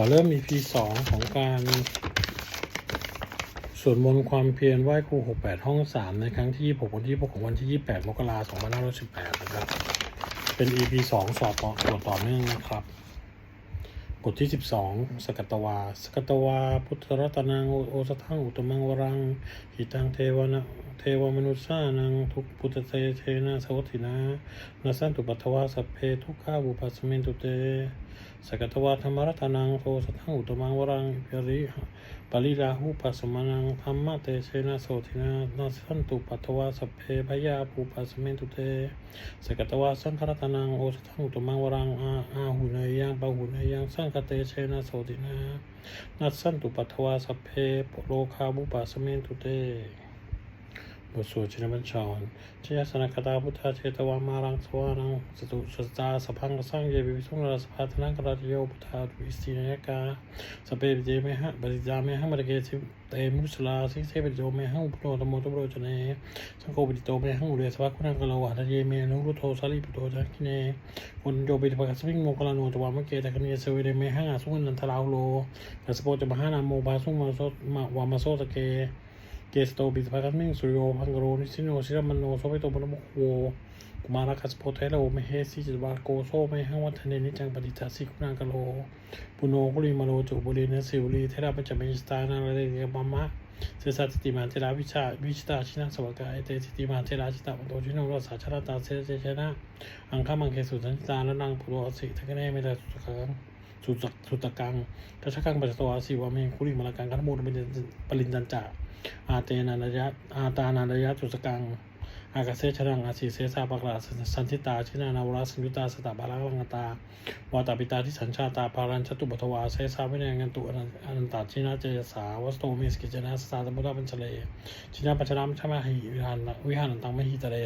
อเริ่ม EP สองของการสวดมนต์ความเพียรไหว้ครู 68 ห้อง 3 ในครั้งที่26วันที่ 6 ของวันที่ 28 มกราคม 2518 นะครับ เป็น EP สองสอบต่อต่อต่อเนื่องนะครับ บทที่ 12 สกัตตวา สกัตตวา พุทธรัตนังโอสทังอุตมังวรัง หิตังเทวนะเทวมนุษย์านังทุกพุทธเตเทนะสวัสตินะนาสันตุปัทวาสัพเพทุกขาบุปัสมินตุเต สกัตวาธรรมรัตนังโอสทังอุตมังวรังปริ ปริลาหูปัสสมานังธรรมะเตเชนะโสตินานาสันตุปัตวาสัพเพพยาภูปัสสมินตุเตสกัตวาสังฆรัตนังโอสถังตุมังวรังอาอาหุเนยยังปะหุเนยังสังคเตเชนะโสตินานัสสันตุปัตวาสัพเพโลคาบุปัสสมินตุเต บทสวดชินบัญชรชยสนคตาพุทธาเชตวามารังสวานังสตุสตาสพังกสังเยบิวิสุงราสภาธนังกราโยพุทธาดุอิสตินยกาสเปปิเจเมหะบริจาเมหะมรเกสิเตมุสลาสิเสปิโจเมหะอุปโนตโมตุโรจเนสังโฆปิโตเมหะอุเรสวะคุณังกลาวะทะเยเมนุรุโทสาลิปโตจักขิเนคนโยบิทภกัสมิงโมกลานุตวามเกตะคเนเสเวเดเมหะสุนันทลาวโลกัสโปจมหานาโมบาสุมาโสมาวามาโสตะเก เกสโตบิสภาคัสมิงสุริโยพังกโรนิสิโนชิรมโนโสเปโตมนโมโวกุมาราคัสโพเทโลเมเฮสิจิตวาโกโซเมหังวัฒเนนิจังปฏิทัสสิกุณากโลปุโนกุลิมาโลจุบุรีเนสิวลีเทระปัจจเมสตานาเรเกปามะเสสัตติมาเทราวิชาวิชิตาชินาสวกาเอเตสิติมาเทราชิตาปโตชิโนรสาชรตาเสเจชนะอังคามังเคสุสันตาและนางปุโรสิทกเนเมตสุตกังสุตกังกัชกังปัจจตวาสิวาเมคุริมาลกังคันโมดปรินจันจา อาเตนันยะอาตานันยะจุสกัง อากาเซชรังอาศีเสสาปกลาสันทิตาชินานาวราสัญยุตาสตาบาลังตาวาตาปิตาที่สัญชาตาพารัญชตุบทวาเซสาวินัยงันตุอนันตาชินาเจยสาวัสโตเมสกิจนะสตาตมุตาปัญชเลชินาปัญชรามชมาหิวิหารวิหารตังมหิตะเล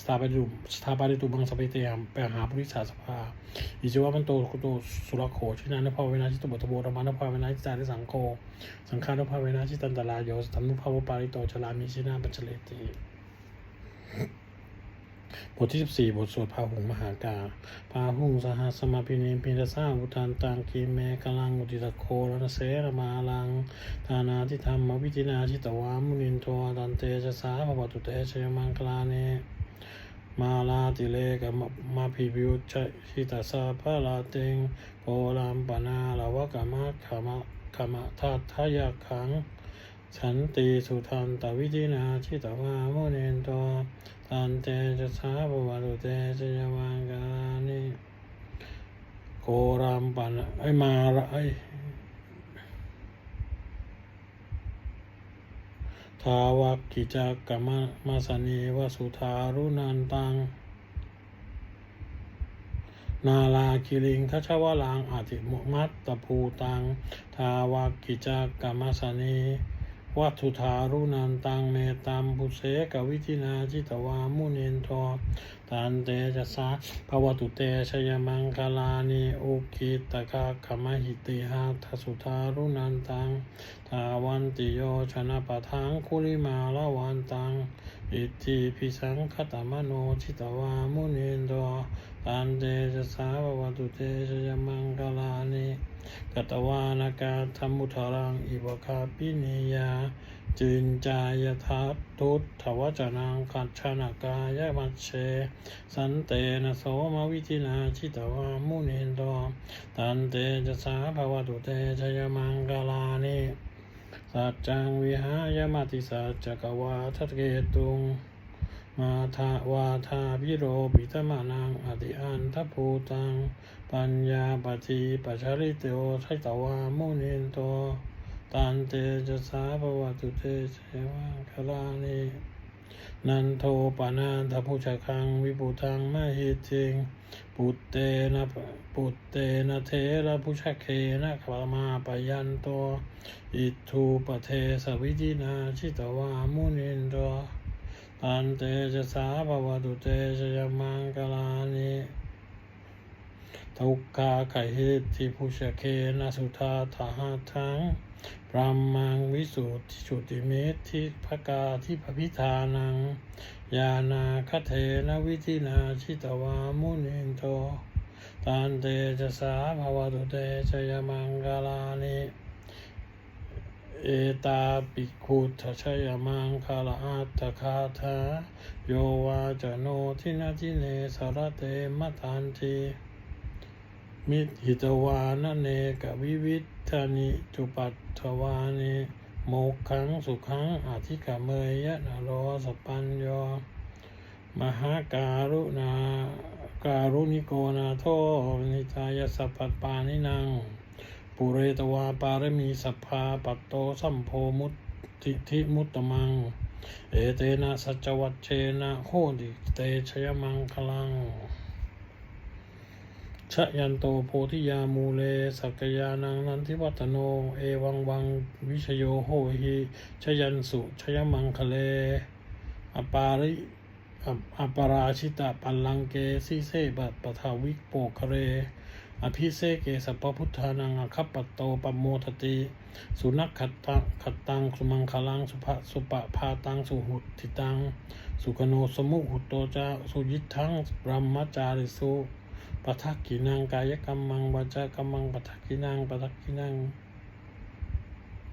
สตาปิตุสถาปริตุบังสเปเตยมแปหาปุริสาสภาอิจิวะมันโตกุโตสุรโขชินานภาเวนาชิตุบทโบรมานภาเวนาชิตาริสังโฆสังฆานภาเวนาชิตันตลาโยสัมนุภาวปาริโตชลามิชินาปัญชเลติ บทที่ 14 บทสวดพาหุงมหากาพาหุงสหัสมาพินิพินทสาอุทานตังกีเมกลังอุติตะโครนเสรมาลังทานาทิธรรมวิจินาชิตวามุนินโทตันเตชะสาภวตุเตชยมังคลาเนมาลาติเลกมมาพิบิวชชิตาสาพระลาเตงโกรามปนาลาวะกามะขามะขามะทัตทายาขัง ฉันตีสุทันตวิจินาชิตวามุเนนโตตันเตจะสาบวารุเตจะยวังกานิโกรามปันไอมาละไอทาวักกิจักกมมาสนีวสุธารุนันตัง นาลาคิริงทัชวลังอาติมุมัตตภูตัง ทาวากิจกกรรมสนี วัตถุธารุนันตังเมตามปุเสกวิธินาจิตวามุนินทอตันเตจะสาภวตุเตชยมังคลานิอุกิตกะขมหิติหาทสุธารุนันตังทาวันติโยชนะปะทังคุลิมาละวันตัง อิติปิสังคตมโนชิตวามุนินโทตันเตจะสาภวตุเตชยมังคลานิกตวานากาธรรมุทารังอิวคาปิเนยาจินจายทัตทุตถวจนังกัจฉนากายมัชเช สันเตนะโสมวิจินาชิตวามุนินโตตันเตจะสาภวตุเตชยมังคลานิ สัจจังวิหายมาติสัจจกวาทัตเกตุง มาทาวาทาพิโรปิตมานังอติอันทภูตัง ปัญญาปฏิปัชริโตทัตวามุนินโตตันเตจะสาภวตุเตเสวังคลานิ นันโทปานาทพุชคังวิปุตังมหิจิงปุตเตนะปุตเตนะเทระพุชเคนะขมาปยันโตอิทูปเทสวิจินาชิตวามุนินโตตันเตจะสาภวตุเตชยมังกลานิ ทุกขาไขเหตุที่พุชเคนะสุธาทาหาทังพรหมังวิสุทธิชุติเมธทิภกาทิพพิธานัง ยานาคเทนะวิธินาชิตวามุนินโตตันเตจะสาภวตุเตชยมังกาลานิเอตาปิคุทชยมังคาลาอัตคาถาโยวาจโนทินาทิเนสารเตมตันติ มิหิตวานเนกวิวิทธานิจุปัตถวานิโมขังสุขังอธิกาเมยยะนโรสปัญโยมหาการุณาการุณิโกนาโทนิจายสัพพปานินัง ปุเรตวาปารมีสัพพาปัตโตสัมโพมุตติทิมุตตมัง เอเตนะสัจวัตเชนะโหติเตชยมังคลัง ชยันโตโพธิยามูเลสักยานังนันทิวัตโน เอวังวังวิชโยโหหิชยันสุชยมังคะเลอปาริอปอปราชิตะปัลลังเกสีเสบัตปทาวิกโปคะเร อภิเสเกสัพพุทธานังอคัปปตโตปโมทติ สุนักขัตตังขัตตังสุมังคลังสุภะสุปะพาตังสุหุติตัง สุกโนสมุหุตโตจาสุยิทังบรมมจาริสุ ปทักกินังกายกรรมังวาจากรรมังปทักกินังปทักกินัง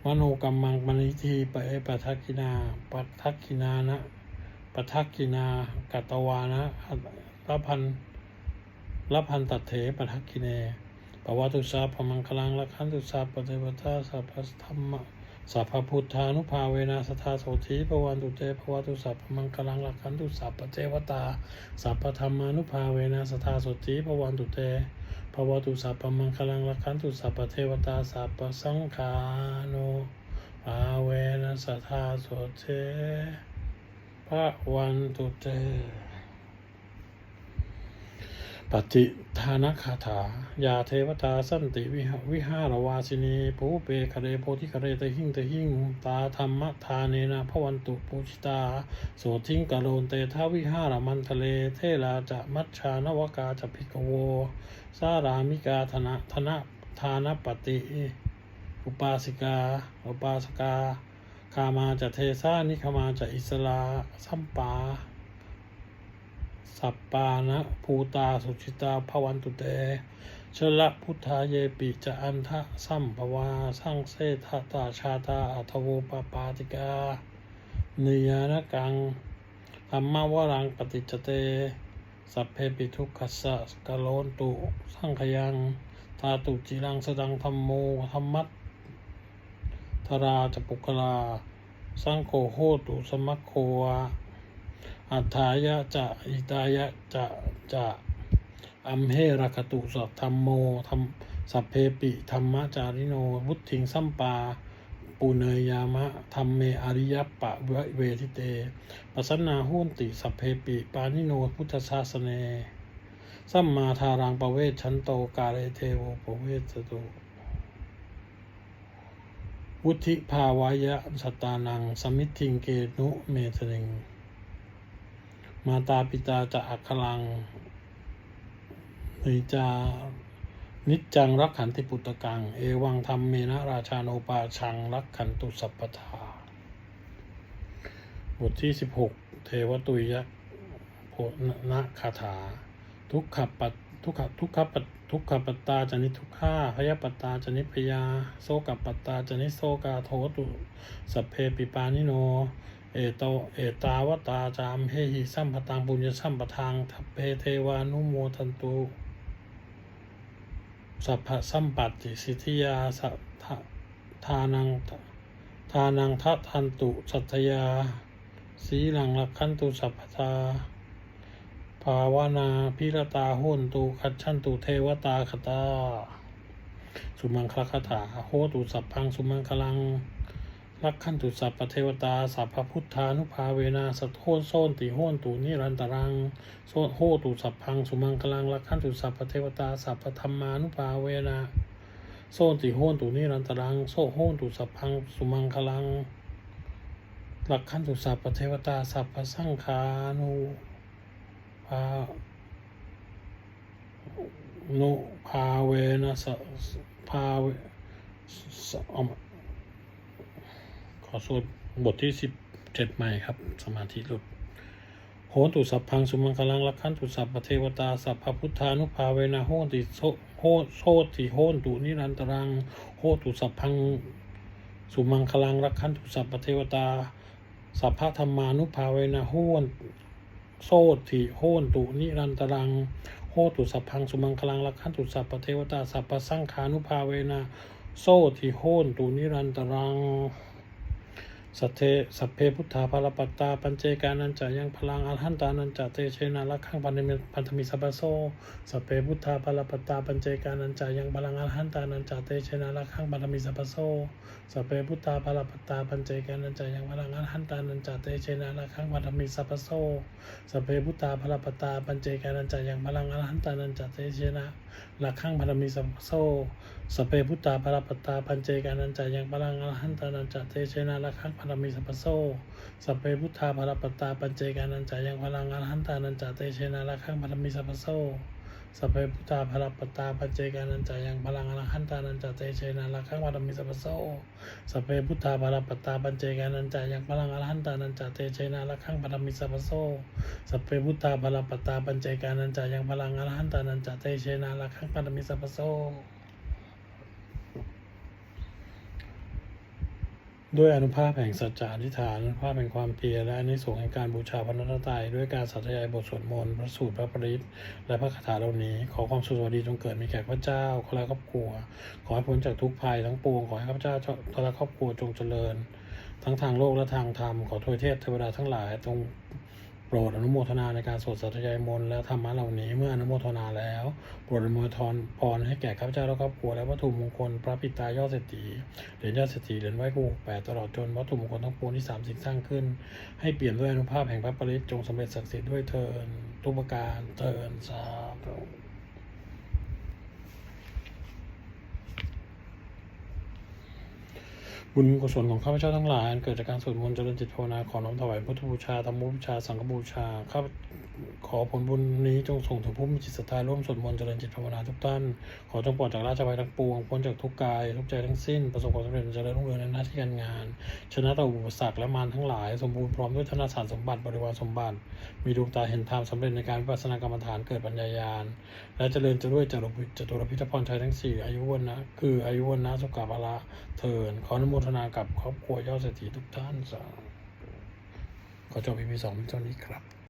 มโนกรรมังมณิทีปะเอปทักกินาปทักกินานะปทักกินากัตวานะละพันละพันตัดเถปทักกิเนปวัตุสาพมังคลังละคันตุสาปเทวตาสัพพธรรมะ สัพพพุทธานุภาเวนะสทาโสธีปวันตุเตปวัตุสัพพมังคลังละคันตุสัพพเทวตา สัพพธรรมานุภาเวนะสทาโสธีปวันตุเตภวตุสัพพมังคลังรักขันตุสัพพเทวตาสัพพสังฆานุภาเวนัสทาโสเทพระวันตุเต ปฏิทานคาถา ยาเทวตาสันติวิหวิหารวาสินีปูเปคะเรโพธิคะเรตหิงตหิงตาธรรมทานเนนะพระวันตุปูชิตา โสทิงกะโลนเตทาวิหารมันทะเล เทลาจะมัชชานวกาจะพิกโว สารามิกาธนะธนะทานปฏิ อุปาสิกา อุปาสกา คามาจะเทสานิคมาจะอิสลาสัมปา สัปปานะภูตาสุชิตาภวันตุเตชละพุทธาเยปิจะอันทะสัมภวาสร้างเสทะตาชาตาอัทโวปปาติกาเนียนกังธรรมวรังปฏิจเต สัพเพปิทุกขัสสะกะโลนตุ สังขยังทาตุจิรังสดังธรรมโมธรรมัตทราจะปุกลา สังโฆโหตุสมัคโควา อัฏฐายะจะอิตายะจะจะอัมเหรคตุสัทธรรมโมธรรมสัพเพปิธรรมจาริโนวุติงสัมปาปุเนยยามะธรรมเมอริยปะเวทิเตปัสนาหุนติสัพเพปิปานิโนพุทธศาสเนสัมมาทารังประเวชชันโตกาเรเทโวประเวสโตวุธิภาวายะสตานังสมิทธิงเกนุเมตริง มาตาปิตาจะอักขลังนิจานิจจังรักขันติปุตตะกัง เอวังธรรมเมนะราชาโนปาชังรักขันตุสัพพทาบทที่สิบหกเทวตุยะโพนะคาถา ทุกขปัตทุกขทุกขปัตทุกขปัตตาจนิทุกขาพยปัตตาจนิพยาโสกปัตตาจนิโสกาโทตุสัพเพปิปานิโน เอโตเอตาวตาจามเฮหิสัมปตังปุญญสัมปทางทัพเพเทวานุโมทันตุสัพพะสัมปัตติสิทธิยาสัทธะทานังทานังทัทันตุสัตยาสีหลังลักขันตุสัพพทาภาวนาพิรตาโหนตุคัจฉันตุเทวตาคตา สุมังคลคาถาโหตุสัพพังสุมังคลัง รักขันตุสัพพเทวตา สัพพพุทธานุภาเวนะสัทโทนโซนติโหนตุนิรันตรังโซโหตุสัพพังสุมังคลังรักขันตุสัพพเทวตา สัพพธรรมานุภาเวนะโซนติโหนตุนิรันตรังโซโหนตุสัพพังสุมังคลังรักขันตุสัพพเทวตา สัพพสังขานุภานุภาเวนะสภาเวสเอามาขอสวดบทที่สิบเจ็ดใหม่ครับ สมาธิหลุดโหตุสัพพังสุมังคลังลักขันตุสัพพเทวตาสัพพพุทธานุภาเวนะโหติโสโหโสติโหนตุนิรันตรังโหตุสัพพังสุมังคลังลักขันตุสัพพเทวตา สัพพะธรรมานุภาเวนะโหนโสติโหนตุนิรันตรังโหตุสัพพังสุมังคลังลักขันตุสัพพเทวตาสัพพสังขานุภาเวนะโสติโหนตุนิรันตรัง สัทเทสัพเพพุทธาภารปัตตา ปัญเจกานันจายังพลังอรหันตานันจาเตเชนาลักขังพันธมิพันธมิสัพพโซสัพเพพุทธาภารปัตตา ปัญเจกานันจายังพลังอรหันตานันจาเตเชนาลักขังพันธมิสัพพโซสัพเพพุทธาภารปัตตา ปัญเจกานันจายังพลังอรหันตานันจาเตเชนาลักขังพันธมิสัพพโซสัพเพพุทธาภารปัตตา ปัญเจกานันจายังพลังอรหันตานันจาเตเชนาลักขังพันธมิสัพพโซสัพเพพุทธาภรปัตตา ปัญเจกานันจายังพลังอรหันตานันจาเตเชนาละคังพรมิสัพโซสัพเพพุทธาภรปัตตาปัญเจกานันจายังพลังอรหันตานันจาเตเชนาละคังพรมิสัพโซสัพเพพุทธาภรปัตตาปัญเจกานันจายังพลังอรหันตานันจาเตเชนาละคังพรมิสัพโซสัพเพพุทธาภรปัตตาปัญเจกานันจายังพลังอรหันตานันจาเตเชนาละคังพรมิสัพโซสัพเพพุทธาภรปัตตาปัญเจกานันจายังพลังอรหันตานันจาเตเชนาละคังพรมิสัพพโซ ด้วยอนุภาพแห่งสัจจะอธิษฐานอนุภาพแห่งความเพียรและอนิสงส์แห่งการบูชาพระรัตนตรัยด้วยการสัตยายบทสวดมนต์พระสูตรพระปริตและพระคาถาเหล่านี้ ขอความสุขสวัสดีจงเกิดมีแก่ข้าพเจ้าขอและครอบครัว ขอให้พ้นจากทุกภัยทั้งปวงขอให้ข้าพเจ้าและครอบครัวจงเจริญ ทั้งทางโลกและทางธรรมขอทวยเทพเทวดาทั้งหลายจง โปรดอนุโมทนาในการสวดสัตยายมนต์และธรรมะเหล่านี้เมื่ออนุโมทนาแล้ว โปรดอนุโมทนพรให้แก่ข้าพเจ้าและครอบครัวและวัตถุมงคลพระปิตายอดเศรษฐีเหรียญยอดเศรษฐีเหรียญไหว้ครูแปดตลอดจนวัตถุมงคลทั้งปวงที่สามสิ่งสร้างขึ้น ให้เปลี่ยนด้วยอนุภาพแห่งพระปริตจงสำเร็จศักดิ์สิทธิ์ด้วยเทินทุกประการเทินสาธุ บุญกุศลของข้าพเจ้าทั้งหลายเกิดจากการสวดมนต์เจริญจิตภาวนาขอน้อมถวายพุทธบูชาธรรมบูชา สังฆบูชาข้า ขอผลบุญนี้จงส่งถึงผู้มีจิตศรัทธาร่วมสวดมนต์เจริญจิตภาวนาทุกท่าน ขอจงปลอดจากราชภัยทั้งปวงพ้นจากทุกกายทุกใจทั้งสิ้น ประสบความสำเร็จเจริญรุ่งเรืองในหน้าที่การงาน ชนะต่ออุปสรรคและมารทั้งหลาย สมบูรณ์พร้อมด้วยธนสารสมบัติบริวารสมบัติ มีดวงตาเห็นธรรมสำเร็จในการวิปัสสนากรรมฐานเกิดปัญญายาณ และเจริญจะด้วยจตุรพิจตุรพิธพรชัยทั้งสี่อายุวันนะคืออายุวันนะสุขภาละเทินขออนุโมทนากับครอบครัวยอดเศรษฐีทุกท่านสาธุขอจบอีพีสองเท่านี้ครับ